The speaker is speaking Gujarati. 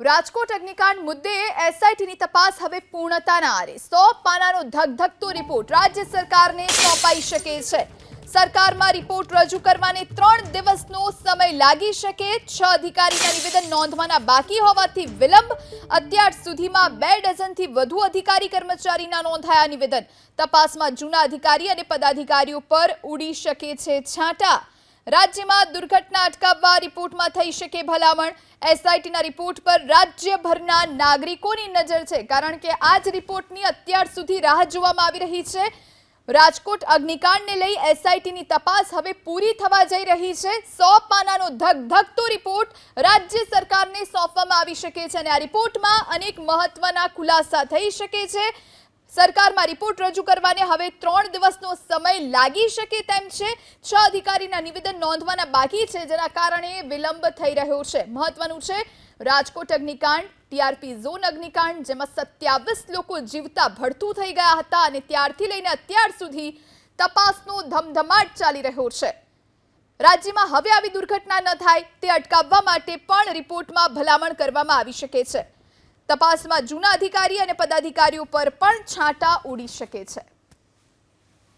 રાજકોટ અગ્નિકાંડ મુદ્દે એસઆઈટીની તપાસ હવે પૂર્ણતાના આરે. સો પાનાનો ધગધગતો રિપોર્ટ રાજ્ય સરકારને સોંપાઈ શકે છે. સરકારમાં રિપોર્ટ રજૂ કરવાને ત્રણ દિવસનો સમય લાગી શકે. છ અધિકારીના નિવેદન નોંધવાના બાકી હોવાથી વિલંબ. અત્યાર સુધીમાં બે ડઝનથી વધુ અધિકારી કર્મચારીના નોંધાયા નિવેદન. તપાસમાં જૂના અધિકારી અને પદાધિકારીઓ પર ઉડી શકે છે છાંટા. રાજ્યમાં દુર્ઘટના અટકાવવા રિપોર્ટમાં થઈ શકે ભલામણ. એસઆઈટીના રિપોર્ટ પર રાજ્યભરના નાગરિકોની નજર છે, કારણ કે આ જ રિપોર્ટની અત્યાર સુધી રાહ જોવામાં આવી રહી છે. રાજકોટ અગ્નિકાંડને લઈ એસઆઈટીની તપાસ હવે પૂરી થવા જઈ રહી છે. સો પાનાનો ધગધગતો રિપોર્ટ રાજ્ય સરકારને સોંપવામાં આવી શકે છે અને આ રિપોર્ટમાં અનેક મહત્વના ખુલાસા થઈ શકે છે. સરકારમાં રિપોર્ટ રજૂ કરવાને હવે ત્રણ દિવસનો સમય લાગી શકે તેમ છે. છ અધિકારીના નિવેદન નોંધવાના બાકી છે, જેના કારણે વિલંબ થઈ રહ્યો છે. મહત્વનું છે, રાજકોટ અગ્નિકાંડ, ટીઆરપી ઝોન અગ્નિકાંડ, જેમાં સત્યાવીસ લોકો જીવતા ભડતું થઈ ગયા હતા અને ત્યારથી લઈને અત્યાર સુધી તપાસનો ધમધમાટ ચાલી રહ્યો છે. રાજ્યમાં હવે આવી દુર્ઘટના ન થાય તે અટકાવવા માટે પણ રિપોર્ટમાં ભલામણ કરવામાં આવી શકે છે. તપાસમાં જૂના અધિકારી અને પદાધિકારીઓ પર પણ છાંટા ઉડી શકે છે.